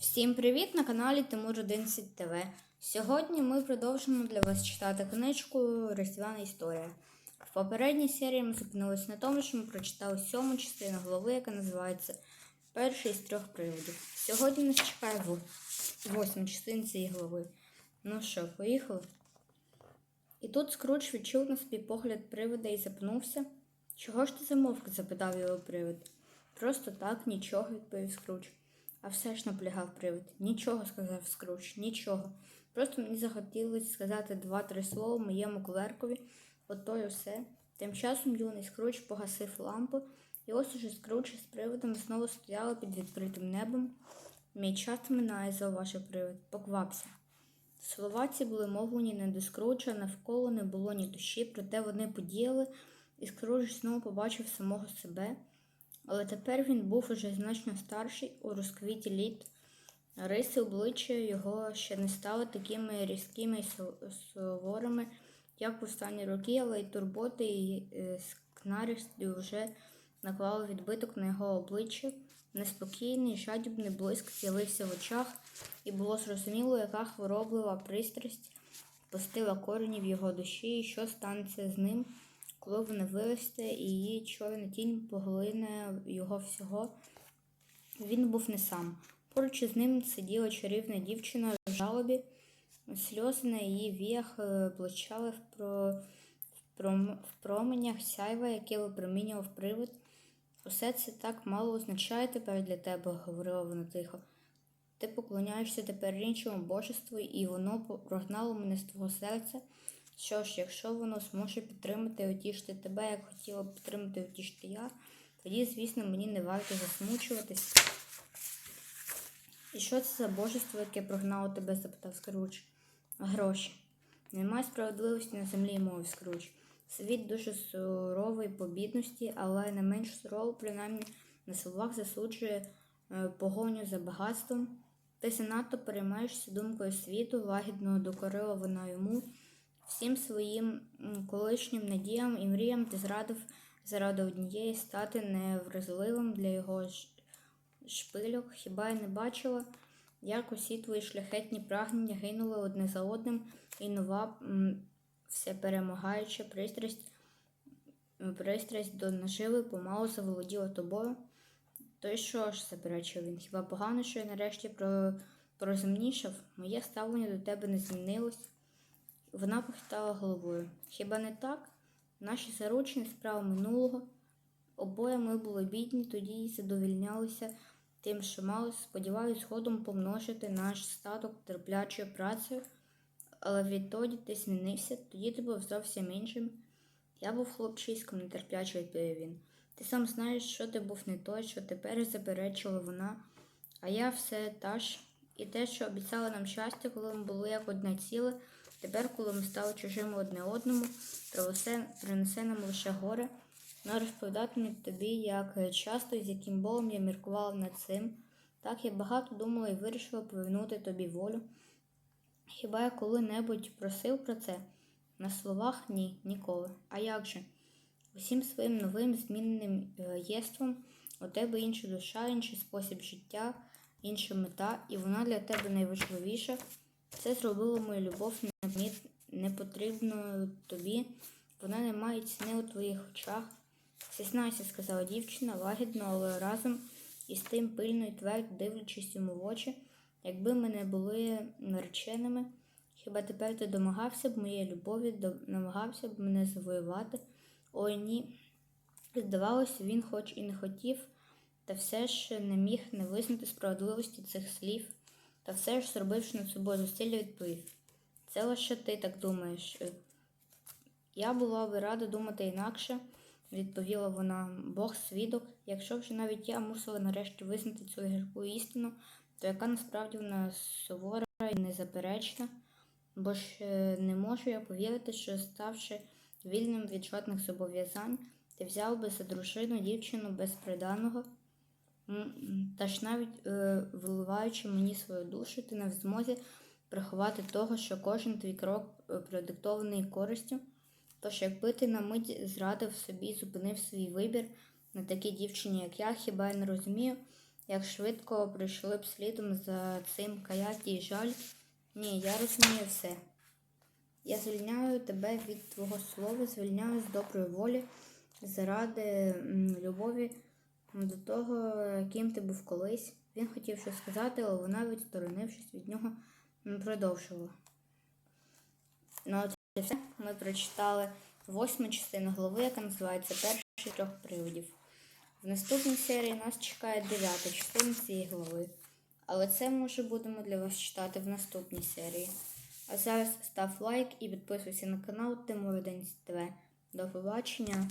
Всім привіт на каналі Тимур 11 ТВ. Сьогодні ми продовжимо для вас читати книжку Різдвяна історія. В попередній серії ми зупинилися на тому, що ми прочитали сьому частину голови, яка називається Перший з трьох приводів. Сьогодні нас чекає восьма частина цієї голови. Ну що, поїхали? І тут Скрудж відчув на собі погляд привида і запнувся. Чого ж ти замовк? запитав його привид. Просто так, нічого, відповів Скрудж. А все ж наполягав привид. Нічого, сказав Скрудж, нічого. Просто мені захотілося сказати два-три слова моєму клеркові, ото й усе. Тим часом юний Скрудж погасив лампу, і ось уже Скрудж із привидом знову стояли під відкритим небом. Мій час минає, зауважив привид. Поквапся. Слова ці були мовлені не до Скруджа, навколо не було ні душі, проте вони подіяли, і Скрудж знову побачив самого себе. Але тепер він був уже значно старший у розквіті літ. Риси обличчя його ще не стали такими різкими і суворими, як в останні роки, але й турботи і е, скнарість вже наклали відбиток на його обличчя. Неспокійний, жадібний блиск з'явився в очах, і було зрозуміло, яка хвороблива пристрасть пустила корені в його душі, і що станеться з ним, коли вона виросте, і її чорна тінь поглине його всього. Він був не сам. Поруч із ним сиділа чарівна дівчина в жалобі. Сльози на її віях е, блищали в, про... в, пром... в променях сяйва, яке випромінював привид. Усе це так мало означає тепер для тебе, говорила вона тихо. Ти поклоняєшся тепер іншому божеству, і воно прогнало мене з твого серця. Що ж, якщо воно зможе підтримати і утішити тебе, як хотіло б підтримати і утішити я, тоді, звісно, мені не варто засмучуватись. І що це за божество, яке прогнало тебе? запитав Скрудж. Гроші. Немає справедливості на землі, мовив Скрудж. Світ дуже суровий по бідності, але не менш сурово, принаймні, на словах засуджує е, погоню за багатством. Ти занадто переймаєшся думкою світу, лагідно докорила вона йому. Всім своїм колишнім надіям і мріям ти зрадив заради однієї стати невразливим для його шпильок. Хіба я не бачила, як усі твої шляхетні прагнення гинули одне за одним, і нова всеперемагаюча пристрасть, пристрасть до наживи помалу заволоділа тобою. То й що ж, заперечив він, хіба погано, що я нарешті про... порозумнішав? Моє ставлення до тебе не змінилось. Вона похитала головою. Хіба не так? Наші заручні справи минулого. Обоє ми були бідні, тоді й задовільнялися тим, що мали, сподіваюсь, згодом помножити наш статок терплячою працею. Але відтоді ти змінився, тоді ти був зовсім іншим. Я був хлопчиськом, нетерпляче відповів він. Ти сам знаєш, що ти був не той, що тепер заперечила вона, а я все та ж. І те, що обіцяла нам щастя, коли ми були як одне ціле, тепер, коли ми стали чужими одне одному, принесе, принесе нам лише горе. Вона розповідатиме тобі, як часто і з яким болем я міркувала над цим. Так я багато думала і вирішила повернути тобі волю. Хіба я коли-небудь просив про це? На словах ні, ніколи. А як же? Усім своїм новим зміненим е, єством у тебе інша душа, інший спосіб життя, інша мета, і вона для тебе найважливіша. Це зробило мою любов непоміт- непотрібною тобі. Вона не має ціни у твоїх очах. Зізнайся, сказала дівчина, лагідно, але разом із тим пильно і твердо дивлячись йому в очі, якби ми не були нареченими, хіба тепер ти домагався б моєї любові, намагався б мене завоювати? Ой ні. Здавалося, він хоч і не хотів, та все ж не міг не визнати справедливості цих слів, та все ж, зробивши над собою зусилля, відповів. Це лише ти так думаєш. Е, Я була би рада думати інакше, відповіла вона. Бог свідок. Якщо вже навіть я мусила нарешті визнати цю гірку істину, то яка насправді вона сувора і незаперечна, бо ж е, не можу я повірити, що ставши вільним від жодних зобов'язань, ти взяв би за дружину дівчину без приданого. Та ж навіть е, виливаючи мені свою душу, ти не в змозі приховати того, що кожен твій крок е, продиктований користю. Тож, якби ти на мить зрадив собі, зупинив свій вибір на такій дівчині, як я, хіба я не розумію, як швидко прийшли б слідом за цим каяті і жаль. Ні, я розумію все. Я звільняю тебе від твого слова, звільняю з доброї волі заради любові до того, ким ти був колись. Він хотів щось сказати, але вона, відсторонившись від нього, м, продовжила. Ну, от і все. Ми прочитали восьму частину глави, яка називається Перший трьох приводів. В наступній серії нас чекає дев'ята частина цієї глави. Але це ми вже будемо для вас читати в наступній серії. А зараз став лайк і підписуйся на канал Тимур День ТВ. До побачення!